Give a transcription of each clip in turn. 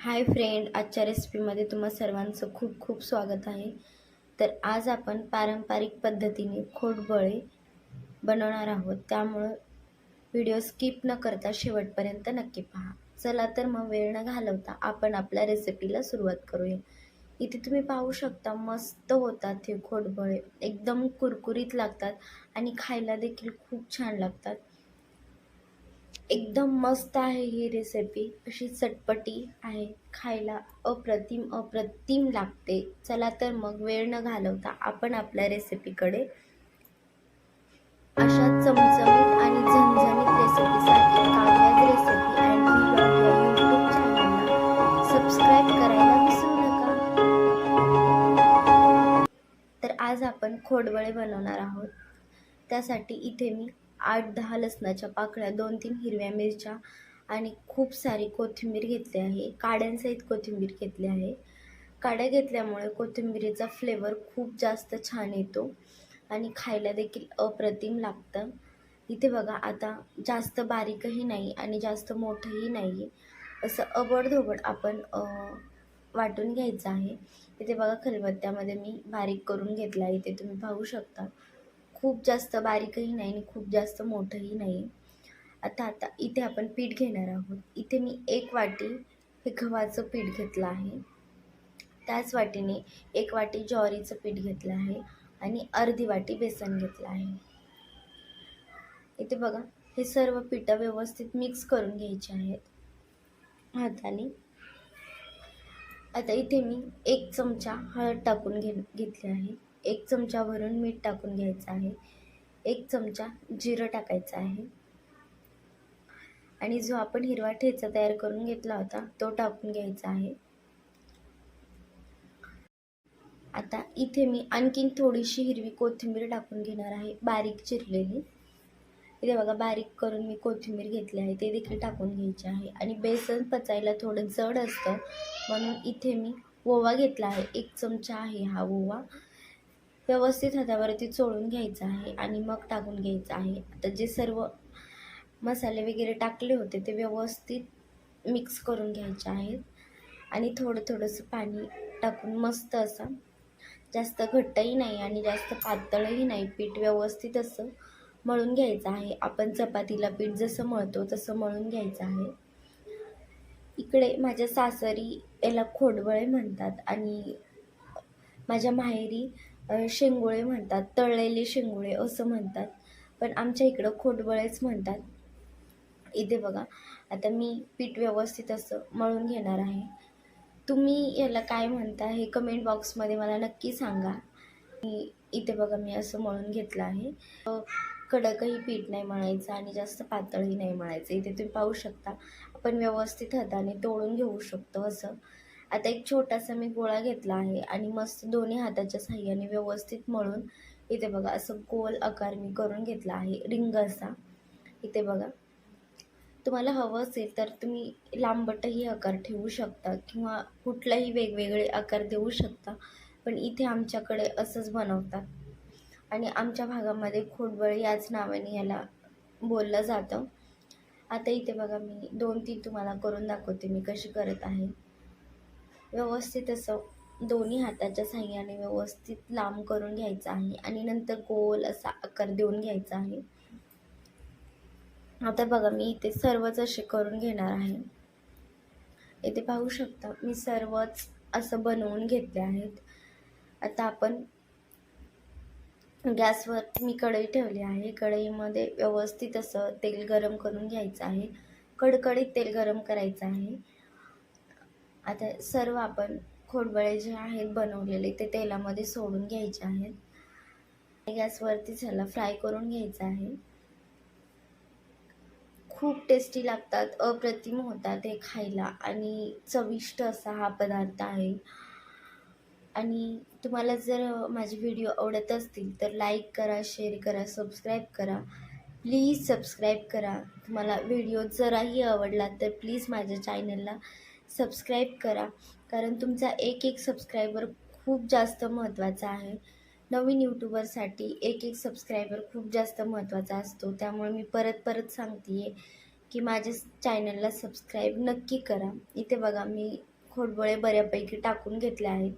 Hi friend आजच्या रेसिपीमध्ये तुम्हा सर्वांचं खूप खूप स्वागत आहे. तर आज आपण पारंपरिक पद्धतीने खोटबळे बनवणार आहोत. त्यामुळं व्हिडिओ स्किप न करता शेवटपर्यंत नक्की पहा. चला तर मग वेळ न घालवता आपण आपल्या रेसिपीला सुरुवात करूया. इथे तुम्ही पाहू शकता मस्त होतात हे खोटबळे एकदम कुरकुरीत लागतात आणि खायला देखील खूप छान लागतात. एकदम मस्त आहे ही रेसिपी अशी चटपटी आहे. खायला अप्रतिम अप्रतिम लागते. चला तर मग वेळ न घालवता आपण आपल्या रेसिपीकडे अशा चमचमीत आणि झणझणीत रेसिपीसाठी काव्याज रेसिपी अँड व्लॉग या यूट्यूब चॅनलला सबस्क्राईब करायला विसरू नका. तर आज आपण खोडवळे बनवणार आहोत. त्यासाठी इथे मी आठ दहा लसणाच्या पाकळ्या दोन तीन हिरव्या मिरच्या आणि खूप सारी कोथिंबीर घेतली आहे. काड्यांसहित कोथिंबीर घेतली आहे. काड्या घेतल्यामुळे कोथिंबीरीचा फ्लेवर खूप जास्त छान येतो आणि खायला देखील अप्रतिम लागतं. इथे बघा आता जास्त बारीकही नाही आणि जास्त मोठंही नाही असं अबडधोबड आपण वाटून घ्यायचं आहे. इथे बघा खलबत्त्यामध्ये मी बारीक करून घेतला आहे. इथे तुम्ही पाहू शकता. खूप जास्त बारीकही नाही आणि खूप जास्त मोठंही नाही. आता आता इथे आपण पीठ घेणार आहोत. इथे मी एक वाटी हे गव्हाचं पीठ घेतलं आहे. त्याच वाटीने एक वाटी ज्वारीचं पीठ घेतलं आहे आणि अर्धी वाटी बेसन घेतलं आहे. इथे बघा हे सर्व पिठं व्यवस्थित मिक्स करून घ्यायचे आहेत. हाताने. आता इथे मी एक चमचा हळद टाकून घे घेतली आहे. एक चमचा भरून मीठ टाकून घ्यायचं आहे. एक चमचा जिरं टाकायचं आहे. आणि जो आपण हिरवा ठेचा तयार करून घेतला होता तो टाकून घ्यायचा आहे. आता इथे मी आणखीन थोडीशी हिरवी कोथिंबीर टाकून घेणार आहे बारीक चिरलेली. इथे बघा बारीक करून मी कोथिंबीर घेतली आहे ते देखील टाकून घ्यायचे आहे. आणि बेसन पचायला थोडं जड असतं म्हणून इथे मी ओवा घेतला आहे. एक चमचा आहे हा ओवा. व्यवस्थित हातावरती चोळून घ्यायचं आहे आणि मग टाकून घ्यायचं आहे. आता जे सर्व मसाले वगैरे टाकले होते ते व्यवस्थित मिक्स करून घ्यायचे आहेत. आणि थोडं थोडंसं पाणी टाकून मस्त असं जास्त घट्टही नाही आणि जास्त पातळही नाही पीठ व्यवस्थित असं मळून घ्यायचं आहे. आपण चपातीला पीठ जसं मळतो तसं मळून घ्यायचं आहे. इकडे माझ्या सासरी याला खोडवळे म्हणतात आणि माझ्या माहेरी शेंगोळे म्हणतात तळलेले शेंगोळे असं म्हणतात. पण आमच्या इकडं खोटबळेच म्हणतात. इथे बघा आता मी पीठ व्यवस्थित असं मळून घेणार आहे. तुम्ही याला काय म्हणता हे कमेंट बॉक्समध्ये मला नक्की सांगा. इथे बघा मी असं मळून घेतलं आहे. कडकही पीठ नाही मळायचं आणि जास्त पातळही नाही मळायचं. इथे तुम्ही पाहू शकता आपण व्यवस्थित हाताने तोडून घेऊ शकतो असं. आता एक छोटासा मी गोळा घेतला आहे आणि मस्त दोन्ही हाताच्या साह्याने व्यवस्थित मळून इथे बघा असं गोल आकार मी करून घेतला आहे रिंग असा. इथे बघा. तुम्हाला हवं असेल तर तुम्ही लांबटही आकार ठेवू शकता किंवा कुठलाही वेगवेगळे आकार देऊ शकता पण इथे आमच्याकडे असंच बनवतात. आणि आमच्या भागामध्ये खोडबळ याच नावाने याला बोललं जातं. आता इथे बघा मी दोन तीन तुम्हाला करून दाखवते मी कशी करत आहे. व्यवस्थित असं दोन्ही हाताच्या साह्याने व्यवस्थित लांब करून घ्यायचं आहे आणि नंतर गोल असा आकार देऊन घ्यायचा आहे. आता बघा मी इथे सर्वच असे करून घेणार आहे. इथे पाहू शकता मी सर्वच असं बनवून घेतले आहेत. आता आपण गॅसवर मी कढई ठेवली आहे. कढईमध्ये व्यवस्थित असं तेल गरम करून घ्यायचं आहे. कडकडीत तेल गरम करायचं आहे. आता सर्व आपण खोडबळे जे आहेत बनवलेले ते तेलामध्ये सोडून घ्यायचे आहेत. गॅसवरती झाला फ्राय करून घ्यायचं आहे. खूप टेस्टी लागतात अप्रतिम होतात हे खायला आणि चविष्ट असा हा पदार्थ आहे. आणि तुम्हाला जर माझे व्हिडिओ आवडत असतील तर लाईक करा शेअर करा सबस्क्राईब करा. प्लीज सबस्क्राईब करा. तुम्हाला व्हिडिओ जराही आवडला तर प्लीज माझ्या चॅनलला सबस्क्राईब करा. कारण तुमचा एक एक सबस्क्रायबर खूप जास्त महत्त्वाचा आहे. नवीन यूट्यूबरसाठी एक एक सबस्क्रायबर खूप जास्त महत्त्वाचा असतो. त्यामुळे मी परत परत सांगते आहे की माझ्या चॅनलला सबस्क्राईब नक्की करा. इथे बघा मी खोडबोळे बऱ्यापैकी टाकून घेतले आहेत.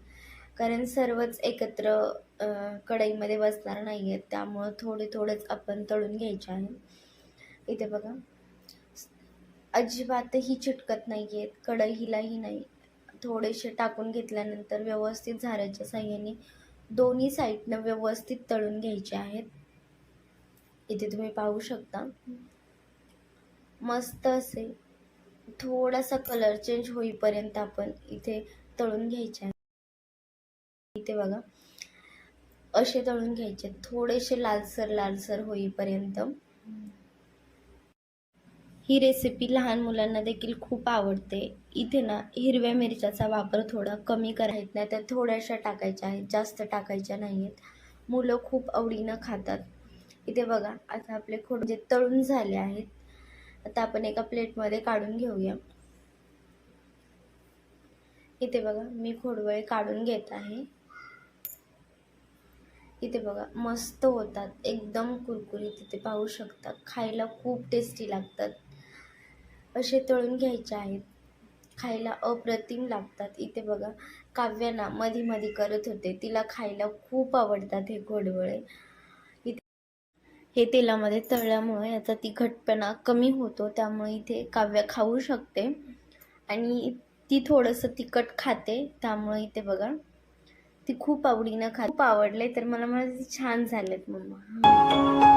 कारण सर्वच एकत्र कढईमध्ये बसणार नाही आहेत त्यामुळं थोडे थोडेच आपण तळून घ्यायचे आहे. इथे बघा. अजिबातही चिटकत नाही आहेत कढईलाही नाही थोडेसे टाकून घेतल्यानंतर व्यवस्थित झाऱ्याच्या साह्याने दोन्ही साईडनं व्यवस्थित तळून घ्यायचे आहेत. इथे तुम्ही पाहू शकता. मस्त असे. थोडासा कलर चेंज होईपर्यंत आपण इथे तळून घ्यायचे आहे इथे बघा. असे तळून घ्यायचे थोडेसे लालसर लालसर होईपर्यंत. ही रेसिपी लहान मुलांना देखील खूप आवडते. इथे ना हिरव्या मिरच्याचा वापर थोडा कमी करायचा नाही तर थोड्याशा टाकायच्या आहेत जास्त टाकायच्या नाही आहेत मुलं खूप आवडीनं खातात. इथे बघा आता आपले खोड जे तळून झाले आहेत आता आपण एका प्लेटमध्ये काढून घेऊया. इथे बघा मी खोडवळे काढून घेत आहे. इथे बघा मस्त होतात. एकदम कुरकुरीत इथे पाहू शकता. खायला खूप टेस्टी लागतात. असे तळून घ्यायचे आहेत. खायला अप्रतिम लागतात. इथे बघा काव्याना मधी मधी करत होते. तिला खायला खूप आवडतात हे घोडवळे इथे हे तेलामध्ये तळल्यामुळे याचा तिखटपणा कमी होतो. त्यामुळे इथे काव्य खाऊ शकते. आणि ती थोडंसं तिखट खाते. त्यामुळे इथे बघा ती खूप आवडीनं खा खूप आवडले तर मला म्हणाले छान झालेत मम्मा.